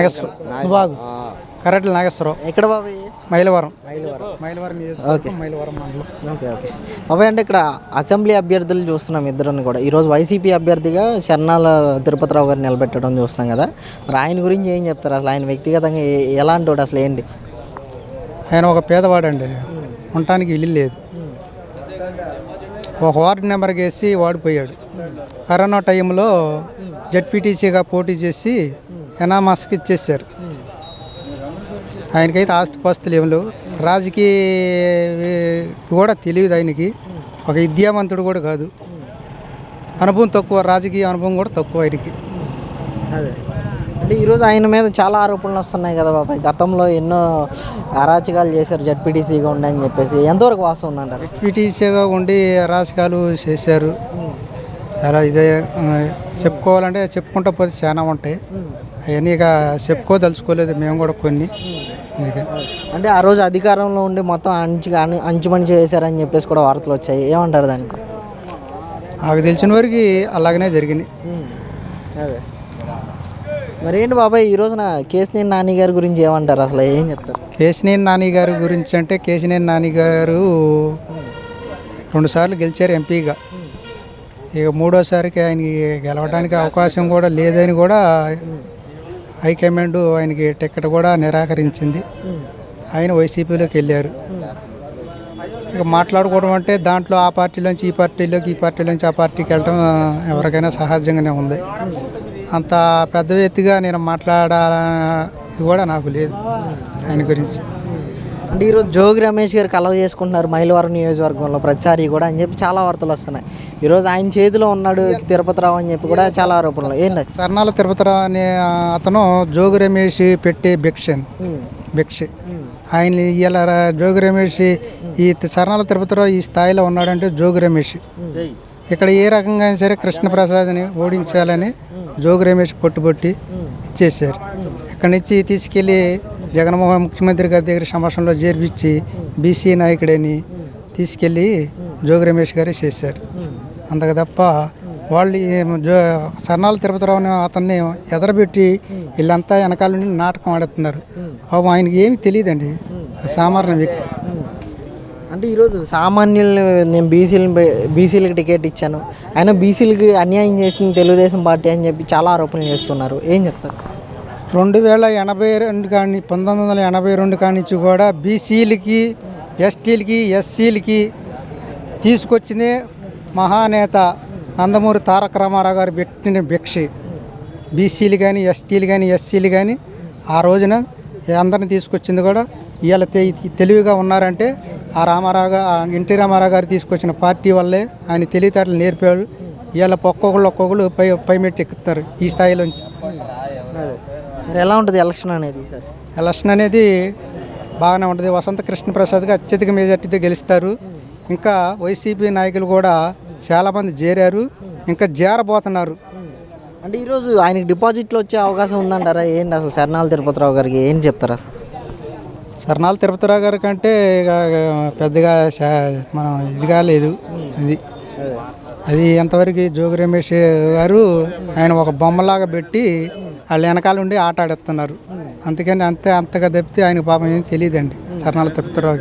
నాగేశ్వర. బాగు. కరెక్ట్ నాగేశ్వరరావు. ఎక్కడ బాబాయ్ మైలవరం. మైలవరం. మైలవరం నియోజకవర్గం మైలవరం మండలం. Okay okay. బాబాయ్ అంటే ఇక్కడ అసెంబ్లీ అభ్యర్థులు చూస్తున్నాం ఇద్దరిని కూడా. ఈరోజు వైసీపీ అభ్యర్థిగా షర్నాల తిరుపతిరావు గారిని నిలబెట్టడం చూస్తున్నాం కదా. మరి ఆయన గురించి ఏం చెప్తారు? అసలు ఆయన వ్యక్తిగతంగా ఎలాంటి వాడు అసలు ఏంటి? ఆయన ఒక పేదవాడండి. ఉండటానికి ఇల్లు లేదు. ఒక వార్డు నెంబర్కి వేసి వాడిపోయాడు. కరోనా టైంలో జడ్పీటీసీగా పోటీ చేసి ఎనామాస్కి ఇచ్చేసారు ఆయనకైతే ఆస్తి పాస్తులు ఏమి లేవు. రాజకీయ కూడా తెలియదు ఆయనకి. ఒక విద్యావంతుడు కూడా కాదు. అనుభవం తక్కువ రాజకీయ అనుభవం కూడా తక్కువ ఆయనకి. అదే. అంటే ఈరోజు ఆయన మీద చాలా ఆరోపణలు వస్తున్నాయి కదా బాబాయ్. గతంలో ఎన్నో అరాచకాలు చేశారు జడ్పీటీసీగా ఉండి అని చెప్పేసి. ఎంతవరకు వాస్తవం ఉందంటారు? పీటీసీగా ఉండి రాజకాలు చేశారు. అలా ఇదే చెప్పుకోవాలంటే చెప్పుకుంటా పోతే చాలా ఉంటాయి. అవన్నీ ఇక చెప్పుకోదలుచుకోలేదు మేము కూడా కొన్ని. అంటే ఆ రోజు అధికారంలో ఉండి మొత్తం అంచు అణి- అంచుమంచు చేశారని చెప్పేసి కూడా వార్తలు వచ్చాయి. ఏమంటారు దానికి? నాకు తెలిసిన వరకు అలాగనే జరిగినాయి అదే. మరి ఏంటి బాబాయ్ ఈ రోజున కేసినేని నాని గారి గురించి ఏమంటారు? అసలు ఏం చెప్తారు? కేశినేని నాని గారి గురించి అంటే కేశినేని నాని గారు రెండుసార్లు గెలిచారు ఎంపీగా. ఇక మూడోసారికి ఆయనకి గెలవడానికి అవకాశం కూడా లేదని కూడా హైకమాండ్ ఆయనకి టికెట్ కూడా నిరాకరించింది. ఆయన వైసీపీలోకి వెళ్ళారు. ఇక మాట్లాడుకోవడం అంటే దాంట్లో ఆ పార్టీలోంచి ఈ పార్టీలోకి ఈ పార్టీలోంచి ఆ పార్టీకి వెళ్ళడం ఎవరికైనా సహజంగానే ఉంది. అంత పెద్ద ఎత్తుగా నేను మాట్లాడాలి కూడా నాకు లేదు ఆయన గురించి. అంటే ఈరోజు జోగి రమేష్ గారు కలవ చేసుకుంటున్నారు మైలవరం నియోజకవర్గంలో ప్రతిసారి కూడా అని చెప్పి చాలా వార్తలు వస్తున్నాయి. ఈరోజు ఆయన చేతిలో ఉన్నాడు తిరుపతిరావు అని చెప్పి కూడా చాలా ఆరోపణలు. ఏంటి సర్నాల తిరుపతిరావు అనే అతను జోగి రమేష్ పెట్టే భిక్షన్. భిక్ష. ఆయన ఇలా జోగి రమేష్ ఈ సర్నాల తిరుపతిరావు ఈ స్థాయిలో ఉన్నాడంటే జోగి రమేష్. ఇక్కడ ఏ రకంగా అయినా సరే కృష్ణప్రసాద్ని ఓడించాలని జోగి రమేష్ పట్టుబట్టి ఇచ్చేసారు ఇక్కడి నుంచి తీసుకెళ్ళి జగన్మోహన్ ముఖ్యమంత్రి గారి దగ్గర సమక్షంలో చేర్పించి బీసీ నాయకుడని తీసుకెళ్ళి జోగి రమేష్ గారే చేశారు. అంతకు తప్ప వాళ్ళు జో సర్నాల తిరుపతిరావు అతన్ని ఎదరబెట్టి వీళ్ళంతా వెనకాల నుండి నాటకం ఆడుతున్నారు పాపం ఆయనకి ఏమీ తెలియదండి. సామాన్య వ్యక్తి. అంటే ఈరోజు సామాన్యులు నేను బీసీలు బీసీలకు టికెట్ ఇచ్చాను. ఆయన బీసీలకి అన్యాయం చేసింది తెలుగుదేశం పార్టీ అని చెప్పి చాలా ఆరోపణలు చేస్తున్నారు. ఏం చెప్తారు? రెండు వేల ఎనభై రెండు కానీ పంతొమ్మిది వందల ఎనభై రెండు కానించి కూడా బీసీలకి ఎస్టీలకి ఎస్సీలకి తీసుకొచ్చిందే మహానేత నందమూరి తారక రామారావు గారు పెట్టిన భిక్ష. బీసీలు కానీ ఎస్టీలు కానీ ఎస్సీలు కానీ ఆ రోజున అందరిని తీసుకొచ్చింది కూడా ఇవాళ తె- తెలివిగా ఉన్నారంటే ఆ రామారావు గారు ఎన్టీ రామారావు గారు తీసుకొచ్చిన పార్టీ వల్లే ఆయన తెలివితేటలు నేర్పాడు ఇవాళ ఒక్కొక్కళ్ళు ఒక్కొక్కళ్ళు పై పై మెట్టు ఎక్కుతారు ఈ స్థాయిలోంచి మరి ఎలా ఉంటుంది ఎలక్షన్ అనేది సార్? ఎలక్షన్ అనేది బాగానే ఉంటుంది. వసంత కృష్ణప్రసాద్గా అత్యధిక మెజార్టీతో గెలుస్తారు. ఇంకా వైసీపీ నాయకులు కూడా చాలామంది చేరారు. ఇంకా చేరబోతున్నారు అంటే ఈరోజు ఆయనకి డిపాజిట్లు వచ్చే అవకాశం ఉందంటారా? ఏంటి అసలు శరణాల తిరుపతిరావు గారికి ఏం చెప్తారా? సర్నాల తిరుపతిరావు గారి కంటే ఇక పెద్దగా మనం ఇదిగా లేదు. ఇది అది ఎంతవరకు జోగి రమేష్ గారు ఆయన ఒక బొమ్మలాగా పెట్టి వాళ్ళు వెనకాల ఉండి ఆట ఆడిస్తున్నారు. అందుకని అంతే అంతగా తప్పితే ఆయన పాపం ఏం తెలియదండి. సర్నాల తిరుపతిరావు